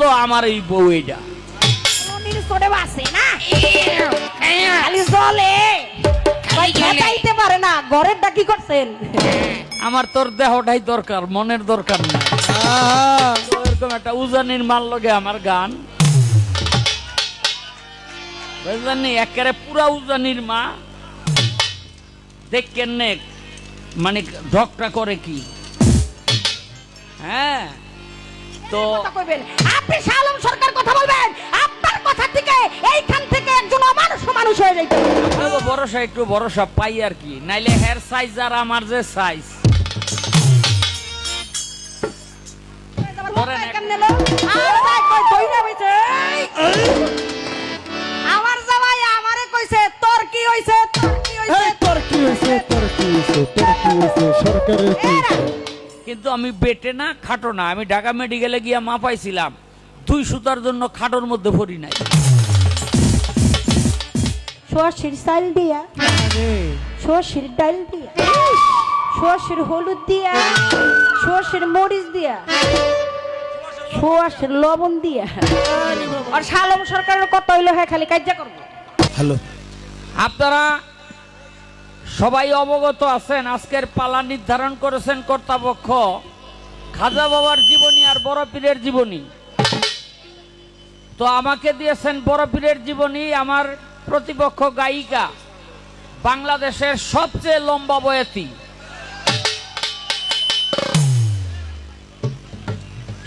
তো আমার এই বউ এটা। নদীর বাসে না? খালি জলে। খালি পারে না ঘরের ডাকি করছেন? আমার তোর দেহটাই দরকার মনের দরকার না। এরকম একটা উজানির মাল লগে আমার গান। বুঝলেন নি? একেবারে পুরা উজানির মা। দেখেন নে মানে ঢকটা করে কি? হ্যাঁ? তো কথা কইবেন আপনি শালম সরকার কথা বলবেন। আপনার কথা থেকে এইখান থেকে একজন অমানুষ মানুষ হয়ে যাইতে ভরসা একটু ভরসা পাই আর কি। নাইলে হেয়ার সাইজ আর আমার যে সাইজ ধরেন এক- কেমনে লো? আর যাই কই কই না বইছে আমার জামাই আমারে কইছে তোর কি হইছে? তোর কি হইছে? তোর কি হয়েছে তোর কি হয়েছে তোর কি হয়েছে সরকারের কি কিন্তু আমি বেটে না খাটো না। আমি ঢাকা মেডিকেলে গিয়া মা পাইছিলাম দুই সুতার জন্য খাটোর মধ্যে ভরি নাই। সর্ষের চাল দিয়া সর্ষের ডাল দিয়া সর্ষের হলুদ দিয়া সর্ষের মরিচ দিয়া সর্ষের লবণ দিয়া। আর শালম সরকারের কত হইল হ্যাঁ খালি কার্য করব। হ্যালো। আপনারা সবাই অবগত আছেন, আজকের পালা নির্ধারণ করেছেন কর্তাপক্ষ। খাজা বাবার জীবনী আর বড় পীরের জীবনী। তো আমাকে দিয়েছেন বড় পীরের জীবনী আমার প্রতিপক্ষ গায়িকা, বাংলাদেশের সবচেয়ে লম্বা বয়সী।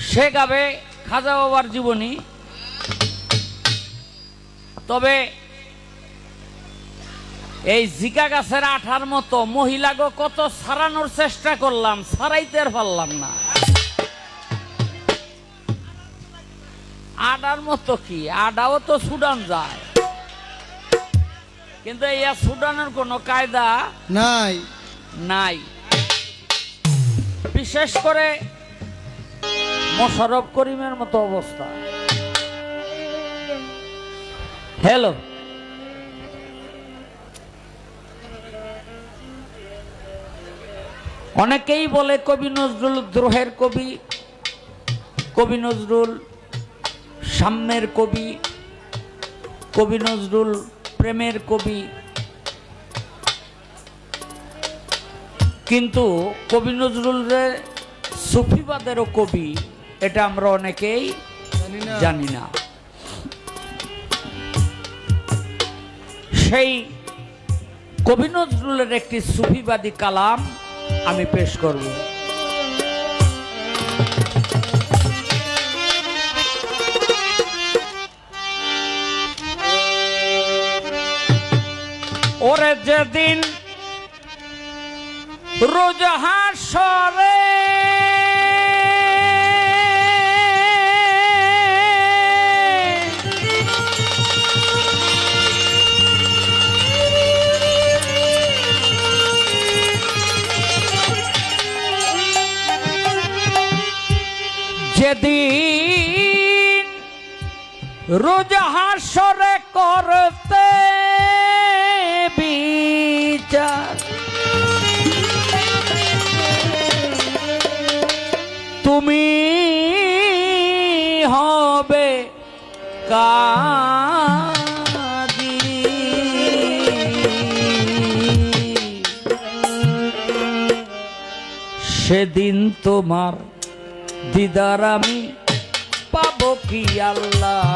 সে গাবে খাজা বাবার জীবনী। তবে এই জিকা গাছের আঠার মতো মহিলাগো কত সারানোর চেষ্টা করলাম সারাইতে পারলাম না। আডার মতো কি? আডাও তো সুডান যায়। কিন্তু এই সুডানের কোনো কায়দা নাই। নাই। বিশেষ করে মোশারফ করিমের মতো অবস্থা। হ্যালো? অনেকেই বলে কবি নজরুল দ্রোহের কবি কবি নজরুল সাম্যের কবি কবি নজরুল প্রেমের কবি। কিন্তু কবি নজরুলের সুফিবাদেরও কবি এটা আমরা অনেকেই জানি না। সেই কবি নজরুলের একটি সুফিবাদী কালাম আমি পেশ করব। ওরে যেদিন রোজ হাসরে সেদিন তোমার দিদার আমি পাবো কি আল্লাহ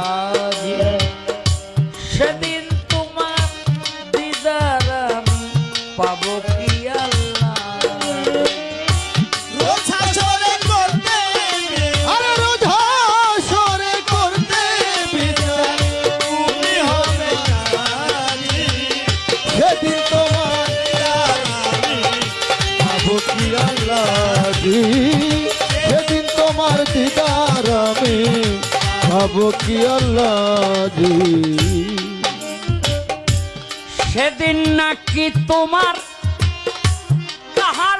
কি সেদিন নাকি তোমার তাহার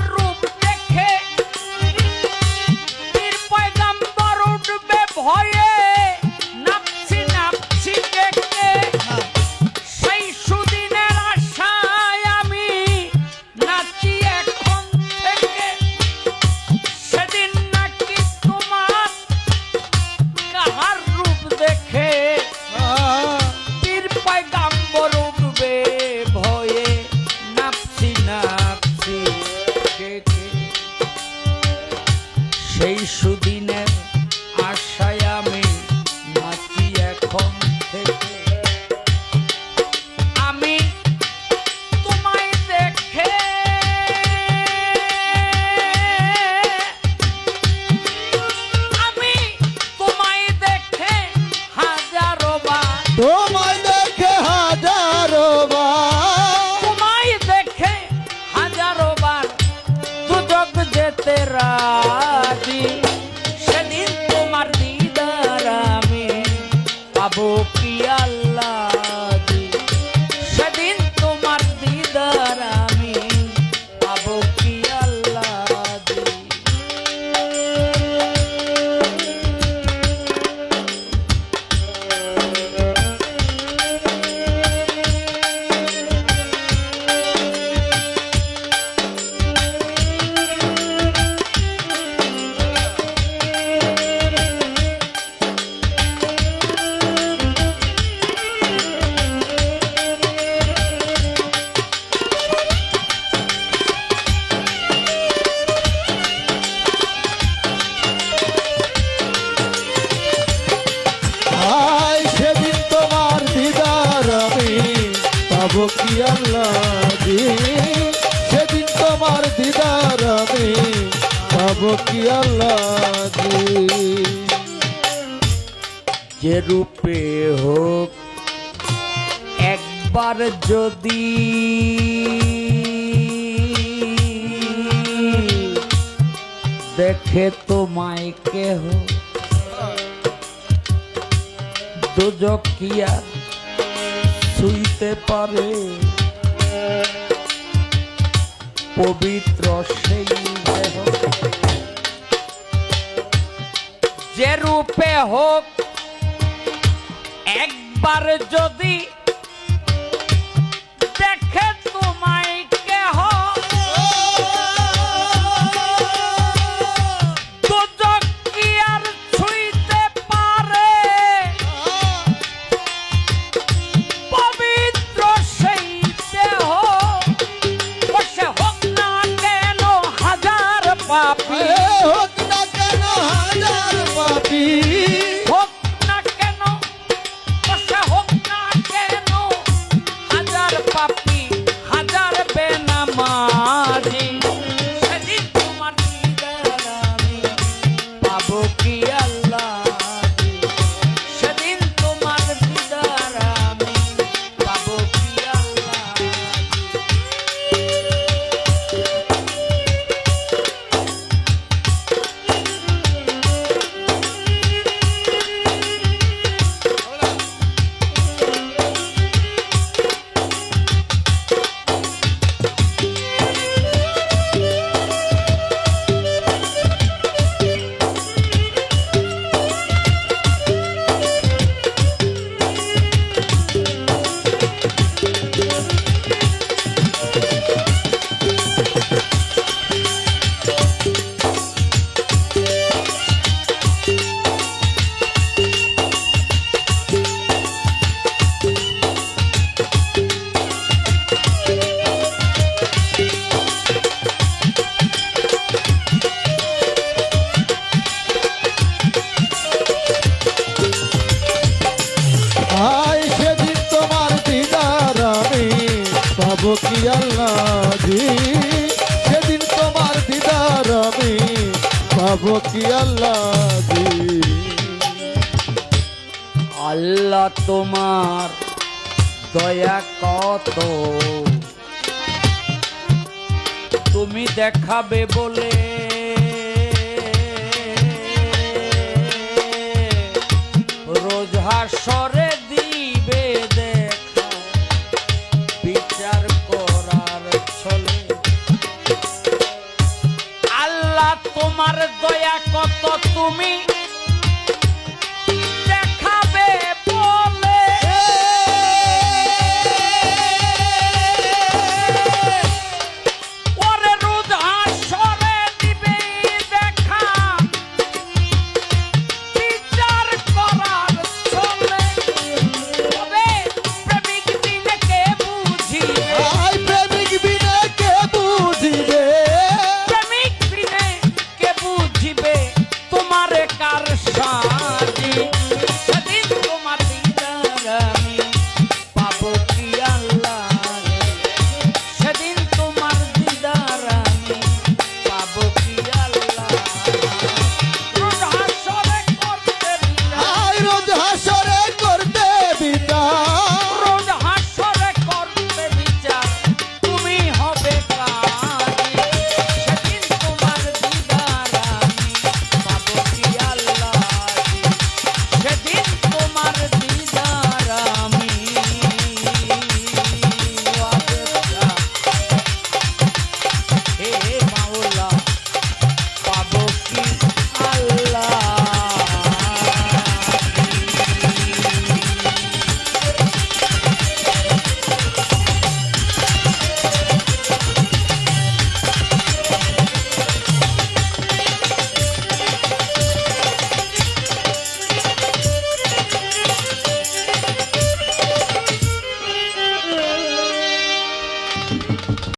রাজি সেদিন তোমার দিদার আমি পাবো কি আল্লাহজি সেদিন তোমার দিদার আমি পাবো কি যে রূপে হোক একবার যদি দেখে তোমায় কেহ দুজকিয়া ছুঁইতে পারে। পবিত্র সেই দেহ। যে রূপে হোক একবার যদি আল্লাহ তোমার দয়া কত? তুমি দেখাবে বলে। রোজ হাসরে দিবে দে। দয়া কত তুমি?